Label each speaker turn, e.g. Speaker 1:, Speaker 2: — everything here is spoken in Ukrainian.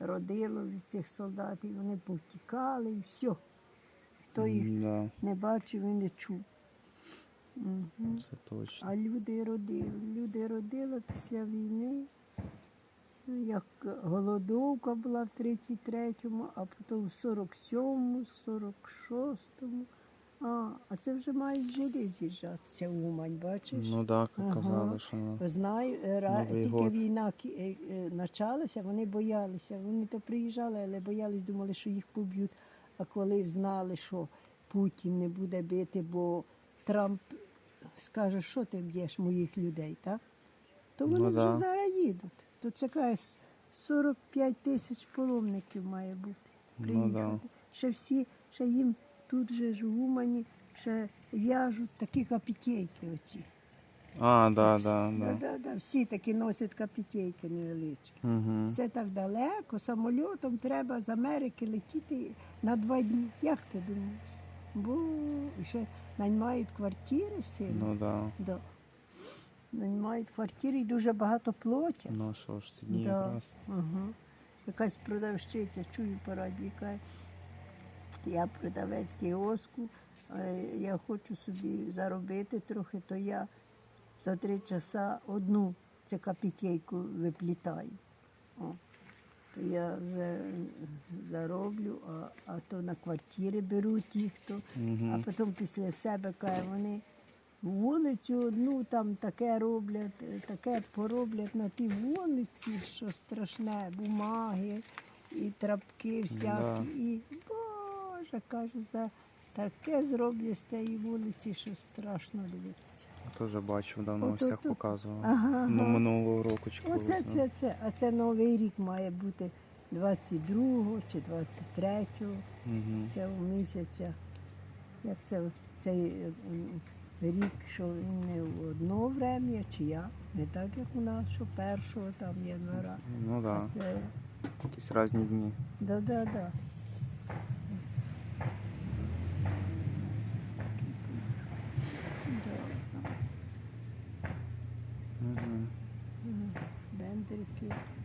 Speaker 1: родило від цих солдатів. Вони повтікали і все. Хто їх
Speaker 2: Да,
Speaker 1: не бачив і не чув. Мгм.
Speaker 2: це точно.
Speaker 1: А люди родили. Люди родили після війни. Як голодовка була в 33-му, а потім в 47-му, 46-му. А, а це вже мають жиди з'їжджатися Умань, бачиш?
Speaker 2: Ну так,
Speaker 1: Ага.
Speaker 2: казали, що ну,
Speaker 1: Знаю, е, ра-
Speaker 2: Новий
Speaker 1: тільки
Speaker 2: год.
Speaker 1: війна кі- е, е, почалася, вони боялися. Вони то приїжджали, але боялись, думали, що їх поб'ють. А коли знали, що Путін не буде бити, бо Трамп скаже, що ти б'єш моїх людей, так? То вони
Speaker 2: Ну
Speaker 1: вже
Speaker 2: да.
Speaker 1: зараз їдуть. То це якась 45 тисяч паломників має бути.
Speaker 2: Ну
Speaker 1: Приїхати. Ще всі, ще їм тут же ж в Умані, ще в'яжуть такі капітейки оці.
Speaker 2: А, да, да,
Speaker 1: Да,
Speaker 2: да.
Speaker 1: да, да. Всі такі носять капітейки невеличкі.
Speaker 2: Угу.
Speaker 1: Це так далеко, самольотом треба з Америки летіти на два дні. Як ти думаєш? Бо ще наймають квартири сильно.
Speaker 2: Ну да.
Speaker 1: Да. Наймають квартири і дуже багато платять.
Speaker 2: Ну що ж, ці дні
Speaker 1: Да.
Speaker 2: якраз.
Speaker 1: Ага. Якась продавщиця, чую по радіо, каже, я продавець кіоску, е, я хочу собі заробити трохи, то я за три часа одну цю копійку виплітаю. О. То я вже зароблю, а, а то на квартири беруть ті, хто. А
Speaker 2: Угу.
Speaker 1: потім після себе каже, вони вулицю одну там таке роблять, е, таке пороблять на тій вулиці, що страшне, бумаги і трапки всякі. І Боже, кажу, за таке зроблять з тієї вулиці, що страшно дивитися.
Speaker 2: Теж бачив, давно ось так показував.
Speaker 1: Ага,
Speaker 2: Ну, минулого року чи колись.
Speaker 1: Оце це, це, а це новий рік має бути 22-го чи 23
Speaker 2: Мгм.
Speaker 1: цього місяця. Як це цей рік, що він не в одно врем'я, чи як? Не так, як у нас, що першого там января.
Speaker 2: Ну так, да.
Speaker 1: це
Speaker 2: якісь різні дні.
Speaker 1: да-да-да. Да.
Speaker 2: Угу.
Speaker 1: interesting